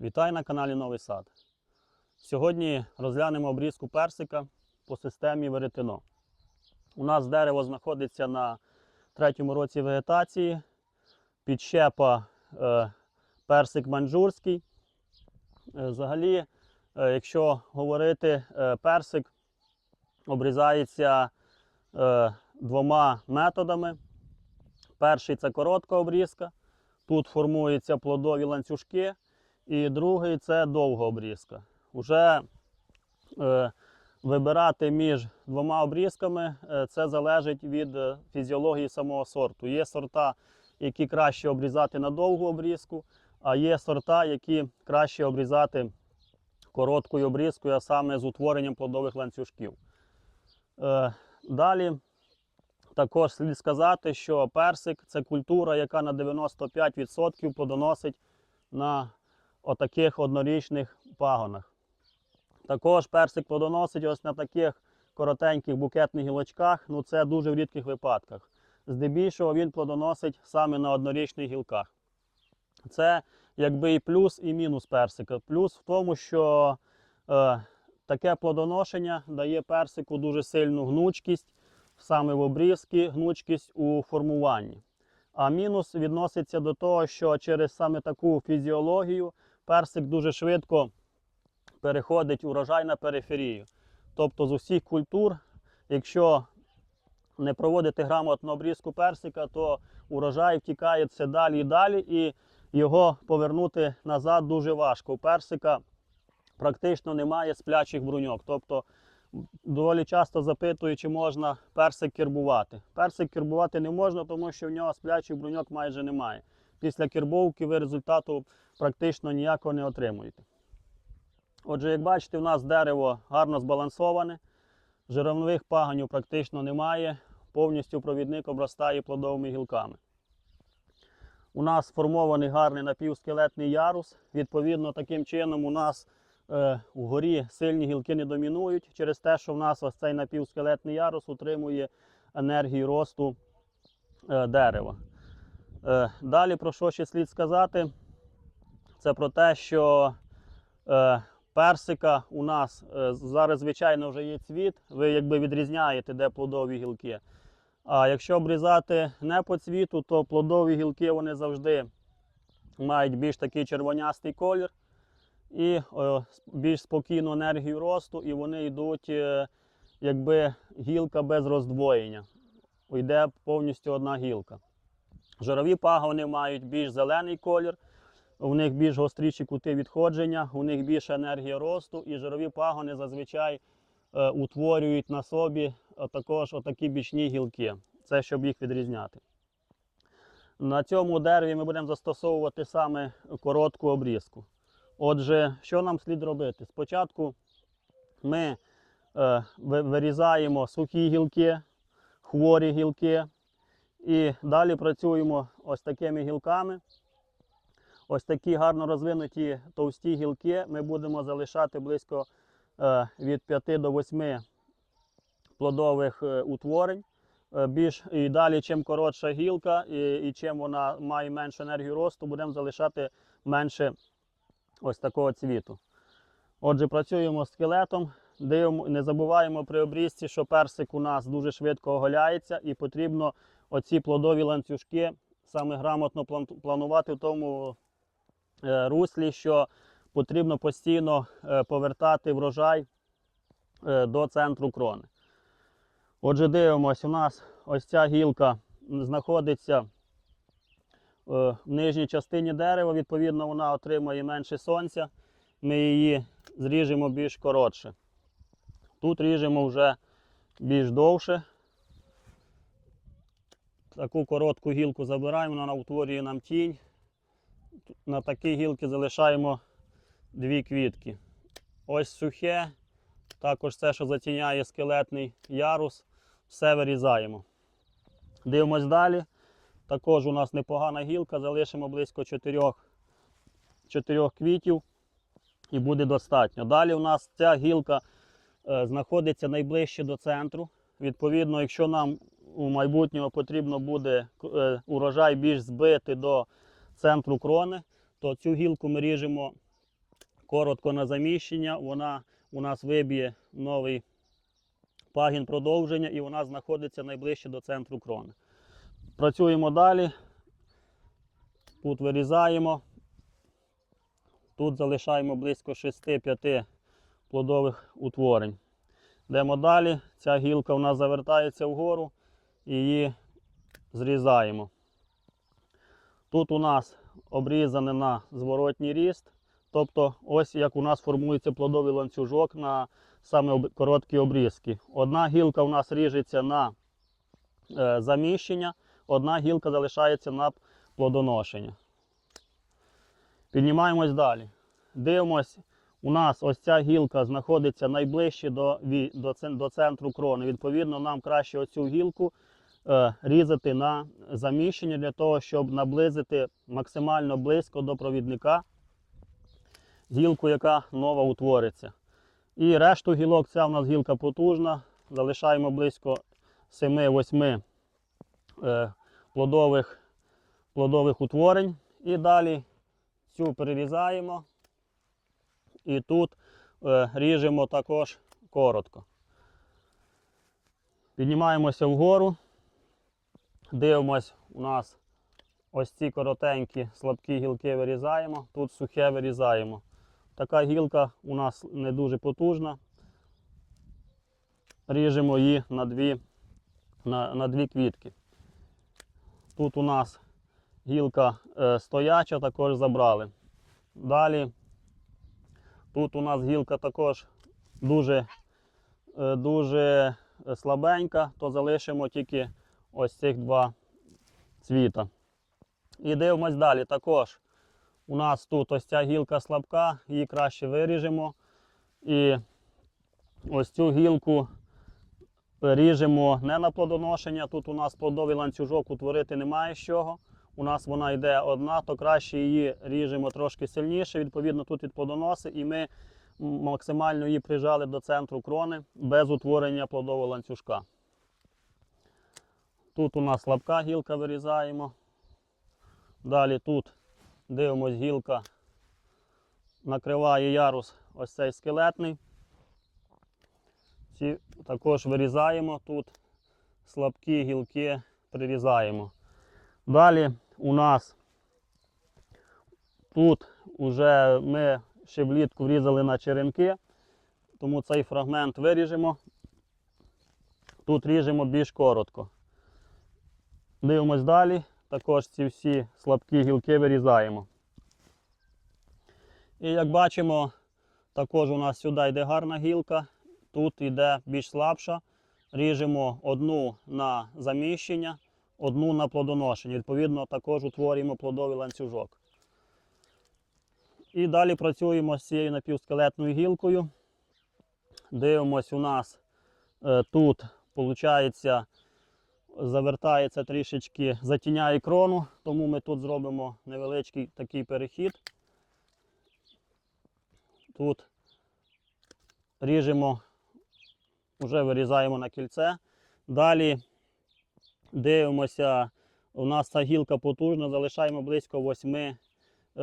Вітаю на каналі Новий Сад. Сьогодні розглянемо обрізку персика по системі веретено. У нас дерево знаходиться на третьому році вегетації. Підщепа е, персик манджурський. Е, взагалі, е, якщо говорити, е, персик обрізається е, двома методами. Перший це коротка обрізка. Тут формуються плодові ланцюжки. І другий це довга обрізка. Уже е, вибирати між двома обрізками е, це залежить від е, фізіології самого сорту. Є сорта, які краще обрізати на довгу обрізку, а є сорта, які краще обрізати короткою обрізкою, а саме з утворенням плодових ланцюжків. Е, далі також слід сказати, що персик це культура, яка на 95% плодоносить на отаких однорічних пагонах. Також персик плодоносить ось на таких коротеньких букетних гілочках, ну це дуже в рідких випадках. Здебільшого він плодоносить саме на однорічних гілках. Це якби і плюс, і мінус персика. Плюс в тому, що е, таке плодоношення дає персику дуже сильну гнучкість, саме в обрізці, гнучкість у формуванні. А мінус відноситься до того, що через саме таку фізіологію персик дуже швидко переходить урожай на периферію. Тобто з усіх культур, якщо не проводити грамотну обрізку персика, то урожай втікає все далі і далі, і його повернути назад дуже важко. У персика практично немає сплячих бруньок. Тобто доволі часто запитують, чи можна персик кербувати. Персик кербувати не можна, тому що в нього сплячих бруньок майже немає. Після кербовки ви результату практично ніякого не отримуєте. Отже, як бачите, у нас дерево гарно збалансоване, жировних паганів практично немає, повністю провідник обростає плодовими гілками. У нас сформований гарний напівскелетний ярус. Відповідно, таким чином у нас е, вгорі сильні гілки не домінують через те, що в нас ось цей напівскелетний ярус утримує енергію росту е, дерева. Е, Далі про що ще слід сказати? Це про те, що е, персика у нас е, зараз, звичайно, вже є цвіт, ви якби відрізняєте, де плодові гілки. А якщо обрізати не по цвіту, то плодові гілки вони завжди мають більш такий червонястий колір і більш спокійну енергію росту, і вони йдуть якби гілка без роздвоєння. Йде повністю одна гілка. Жирові пагони мають більш зелений колір, у них більш гостріші кути відходження, у них більша енергія росту, і жирові пагони зазвичай е, утворюють на собі також отакі бічні гілки. Це щоб їх відрізняти. На цьому дереві ми будемо застосовувати саме коротку обрізку. Отже, що нам слід робити? Спочатку ми е, вирізаємо сухі гілки, хворі гілки. І далі працюємо ось такими гілками. Ось такі гарно розвинуті товсті гілки ми будемо залишати близько е, від 5 до 8 плодових е, утворень. Е, більш і далі, чим коротша гілка, і, і чим вона має меншу енергію росту, будемо залишати менше ось такого цвіту. Отже, працюємо з скелетом. Дивимо, не забуваємо при обрізці, що персик у нас дуже швидко оголяється, і потрібно оці плодові ланцюжки саме грамотно планувати в тому е, руслі, що потрібно постійно е, повертати врожай е, до центру крони. Отже, дивимось, у нас ось ця гілка знаходиться в нижній частині дерева, відповідно, вона отримує менше сонця. Ми її зріжемо більш коротше. Тут ріжемо вже більш довше. Таку коротку гілку забираємо, вона утворює нам тінь. На такій гілці залишаємо дві квітки. Ось сухе, також це, що затіняє скелетний ярус, все вирізаємо. Дивимось далі. Також у нас непогана гілка, залишимо близько 4, 4 квітів і буде достатньо. Далі у нас ця гілка е, знаходиться найближче до центру. Відповідно, якщо нам у майбутньому потрібно буде е, урожай більш збити до центру крони, то цю гілку ми ріжемо коротко на заміщення, вона у нас виб'є новий пагін продовження і вона знаходиться найближче до центру крони. Працюємо далі. Тут вирізаємо. Тут залишаємо близько 6-5 плодових утворень. Йдемо далі. Ця гілка у нас завертається вгору її зрізаємо. Тут у нас обрізане на зворотній ріст. Тобто, ось як у нас формується плодовий ланцюжок на саме короткі обрізки. Одна гілка у нас ріжеться на е, заміщення, одна гілка залишається на плодоношення. Піднімаємось далі. Дивимось, у нас ось ця гілка знаходиться найближче до, до, центру крони. Відповідно, нам краще оцю гілку різати на заміщення для того, щоб наблизити максимально близько до провідника гілку, яка нова утвориться. І решту гілок, ця у нас гілка потужна. Залишаємо близько 7-8 е, плодових, плодових утворень. І далі цю перерізаємо. І тут е, ріжемо також коротко. Піднімаємося вгору. Дивимось, у нас ось ці коротенькі слабкі гілки вирізаємо, тут сухе вирізаємо. Така гілка у нас не дуже потужна. Ріжемо її на дві, на, на дві квітки. Тут у нас гілка е, стояча, також забрали. Далі тут у нас гілка також дуже, е, дуже слабенька, то залишимо тільки ось цих два цвіта. І дивимось далі. Також у нас тут ось ця гілка слабка, її краще виріжемо. І ось цю гілку ріжемо не на плодоношення. Тут у нас плодовий ланцюжок утворити немає з чого. У нас вона йде одна, то краще її ріжемо трошки сильніше. Відповідно, тут від плодоноси, і ми максимально її прижали до центру крони без утворення плодового ланцюжка. Тут у нас слабка гілка вирізаємо. Далі тут дивимось, гілка накриває ярус ось цей скелетний. Ці також вирізаємо тут слабкі гілки прирізаємо. Далі у нас тут вже ми ще влітку врізали на черенки, тому цей фрагмент виріжемо. Тут ріжемо більш коротко. Дивимось далі. Також ці всі слабкі гілки вирізаємо. І як бачимо, також у нас сюди йде гарна гілка, тут йде більш слабша. Ріжемо одну на заміщення, одну на плодоношення. Відповідно, також утворюємо плодовий ланцюжок. І далі працюємо з цією напівскелетною гілкою. Дивимось, у нас е, тут виходить завертається трішечки, затіняє крону, тому ми тут зробимо невеличкий такий перехід. Тут ріжемо, вже вирізаємо на кільце. Далі дивимося, у нас ця гілка потужна, залишаємо близько 8, е,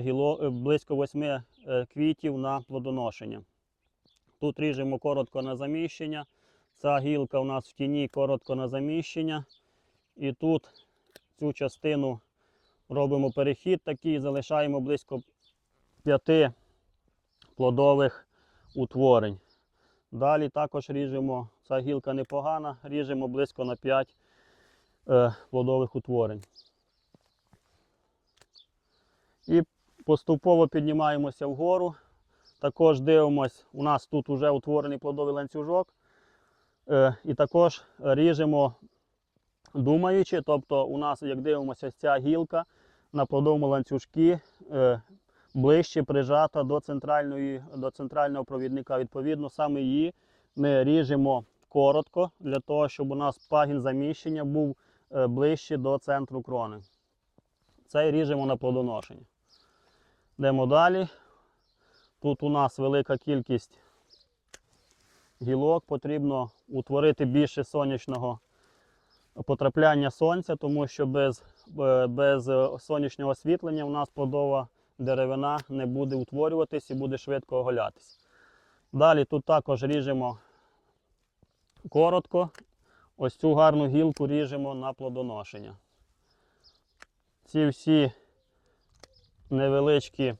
гіло, е, близько 8 е, квітів на плодоношення. Тут ріжемо коротко на заміщення. Ця гілка у нас в тіні коротко на заміщення. І тут цю частину робимо перехід такий, залишаємо близько 5 плодових утворень. Далі також ріжемо, ця гілка непогана, ріжемо близько на 5 е, плодових утворень. І поступово піднімаємося вгору. Також дивимось, у нас тут вже утворений плодовий ланцюжок. Е, і також ріжемо думаючи, тобто у нас, як дивимося, ця гілка на плодовому ланцюжку е, ближче прижата до, центральної, до центрального провідника. Відповідно, саме її ми ріжемо коротко, для того, щоб у нас пагін заміщення був е, ближче до центру крони. Це ріжемо на плодоношення. Йдемо далі. Тут у нас велика кількість гілок, потрібно утворити більше сонячного потрапляння сонця, тому що без, е, без е, сонячного освітлення у нас плодова деревина не буде утворюватись і буде швидко оголятись. Далі тут також ріжемо коротко. Ось цю гарну гілку ріжемо на плодоношення. Ці всі невеличкі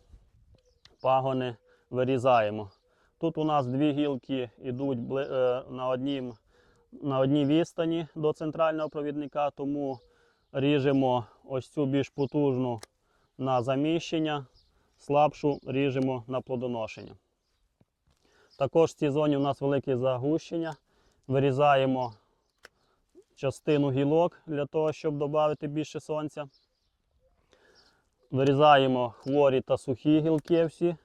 пагони вирізаємо. Тут у нас дві гілки йдуть е, на, однім, на одній відстані до центрального провідника, тому ріжемо ось цю більш потужну на заміщення, слабшу ріжемо на плодоношення. Також в цій зоні у нас велике загущення. Вирізаємо частину гілок для того, щоб додати більше сонця. Вирізаємо хворі та сухі гілки всі.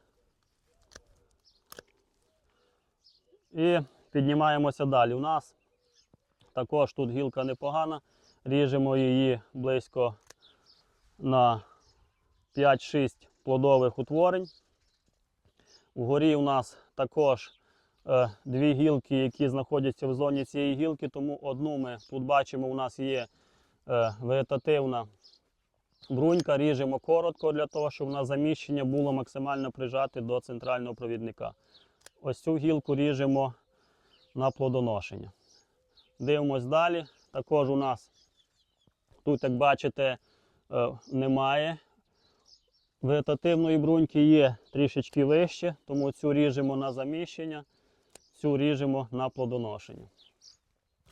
І піднімаємося далі. У нас також тут гілка непогана. Ріжемо її близько на 5-6 плодових утворень. Угорі у нас також е, дві гілки, які знаходяться в зоні цієї гілки, тому одну ми тут бачимо, у нас є е, вегетативна брунька, ріжемо коротко для того, щоб на заміщення було максимально прижати до центрального провідника. Ось цю гілку ріжемо на плодоношення. Дивимось далі. Також у нас тут, як бачите, е, немає вегетативної бруньки, є трішечки вище, тому цю ріжемо на заміщення, цю ріжемо на плодоношення.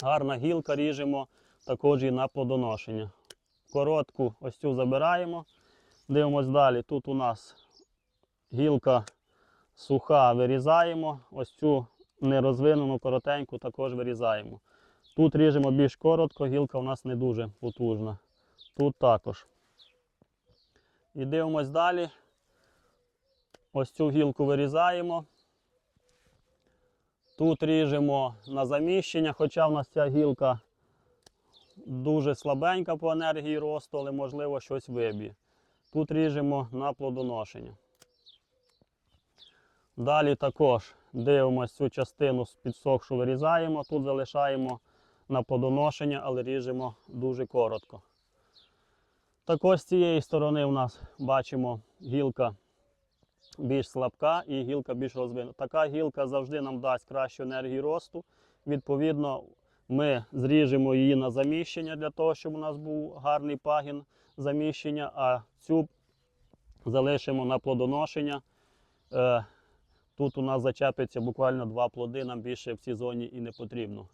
Гарна гілка ріжемо також і на плодоношення. Коротку ось цю забираємо. Дивимось далі. Тут у нас гілка суха вирізаємо. Ось цю нерозвинену коротеньку також вирізаємо. Тут ріжемо більш коротко, гілка у нас не дуже потужна. Тут також. І дивимось далі. Ось цю гілку вирізаємо. Тут ріжемо на заміщення, хоча в нас ця гілка дуже слабенька по енергії росту, але можливо щось виб'є. Тут ріжемо на плодоношення. Далі також дивимося цю частину з підсохшу вирізаємо, тут залишаємо на плодоношення, але ріжемо дуже коротко. Також з цієї сторони у нас бачимо гілка більш слабка і гілка більш розвинута. Така гілка завжди нам дасть кращу енергію росту. Відповідно, ми зріжемо її на заміщення для того, щоб у нас був гарний пагін заміщення, а цю залишимо на плодоношення. Е, Тут у нас зачепиться буквально два плоди, нам більше в цій зоні і не потрібно.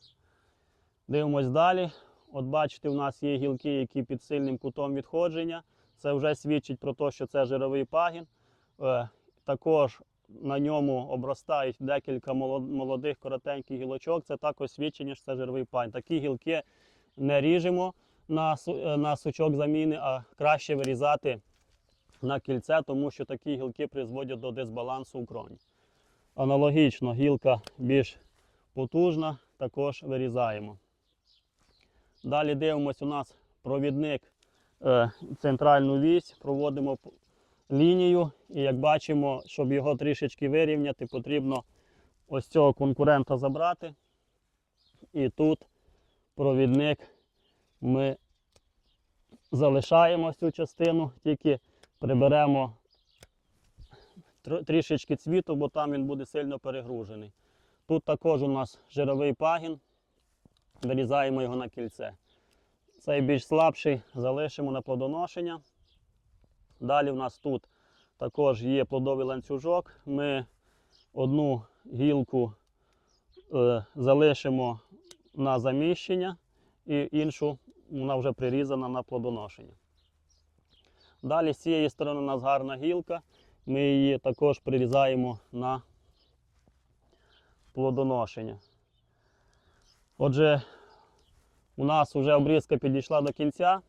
Дивимось далі. От бачите, у нас є гілки, які під сильним кутом відходження. Це вже свідчить про те, що це жировий пагін. Е, Також на ньому обростають декілька молодих коротеньких гілочок. Це також свідчення, що це жировий пагін. Такі гілки не ріжемо на, е, на сучок заміни, а краще вирізати на кільце, тому що такі гілки призводять до дисбалансу у кроні. Аналогічно гілка більш потужна, також вирізаємо. Далі дивимося, у нас провідник е, центральну вісь, проводимо лінію. І як бачимо, щоб його трішечки вирівняти, потрібно ось цього конкурента забрати. І тут провідник ми залишаємо цю частину, тільки приберемо трішечки цвіту, бо там він буде сильно перегружений. Тут також у нас жировий пагін, вирізаємо його на кільце. Цей більш слабший залишимо на плодоношення. Далі у нас тут також є плодовий ланцюжок. Ми одну гілку е, залишимо на заміщення і іншу вона вже прирізана на плодоношення. Далі з цієї сторони у нас гарна гілка. Ми її також прирізаємо на плодоношення. Отже, у нас вже обрізка підійшла до кінця.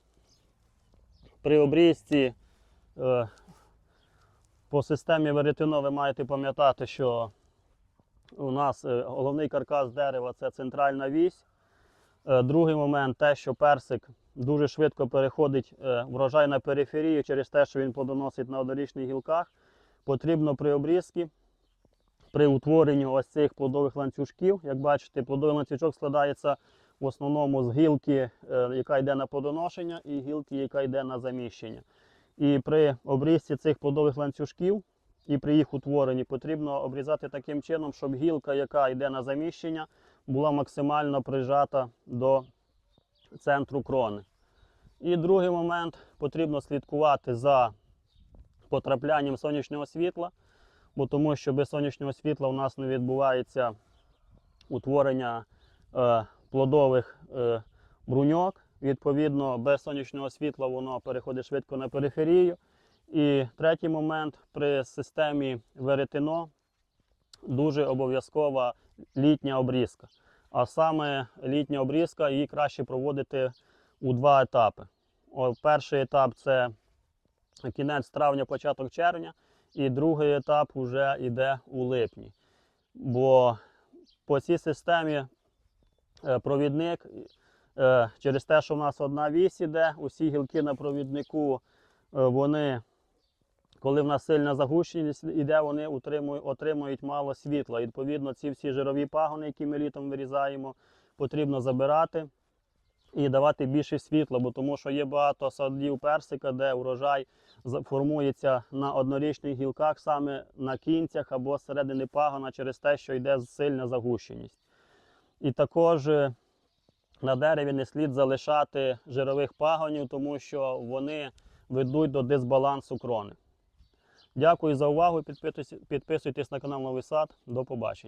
При обрізці е, по системі веретено ви маєте пам'ятати, що у нас е, головний каркас дерева це центральна вісь. Е, Другий момент те, що персик дуже швидко переходить е, врожай на периферію через те, що він плодоносить на однорічних гілках. Потрібно при обрізці, при утворенні ось цих плодових ланцюжків. Як бачите, плодовий ланцюжок складається в основному з гілки, е, яка йде на плодоношення, і гілки, яка йде на заміщення. І при обрізці цих плодових ланцюжків і при їх утворенні потрібно обрізати таким чином, щоб гілка, яка йде на заміщення, була максимально прижата до центру крони. І другий момент потрібно слідкувати за потраплянням сонячного світла, бо тому що без сонячного світла у нас не відбувається утворення е, плодових е, бруньок. Відповідно, без сонячного світла воно переходить швидко на периферію. І третій момент при системі веретено дуже обов'язкова літня обрізка. А саме літня обрізка її краще проводити у два етапи. Перший етап це кінець травня, початок червня, і другий етап вже йде у липні. Бо по цій системі е, провідник е, через те, що в нас одна вісь іде, усі гілки на провіднику, е, вони, коли в нас сильна загущеність іде, вони утримують, отримують мало світла. Відповідно, ці всі жирові пагони, які ми літом вирізаємо, потрібно забирати і давати більше світла, бо тому що є багато садів персика, де урожай формується на однорічних гілках, саме на кінцях або середини пагона через те, що йде сильна загущеність. І також е, на дереві не слід залишати жирових пагонів, тому що вони ведуть до дисбалансу крони. Дякую за увагу. Підписуйтесь- Підписуйтесь на канал Новий Сад. До побачення.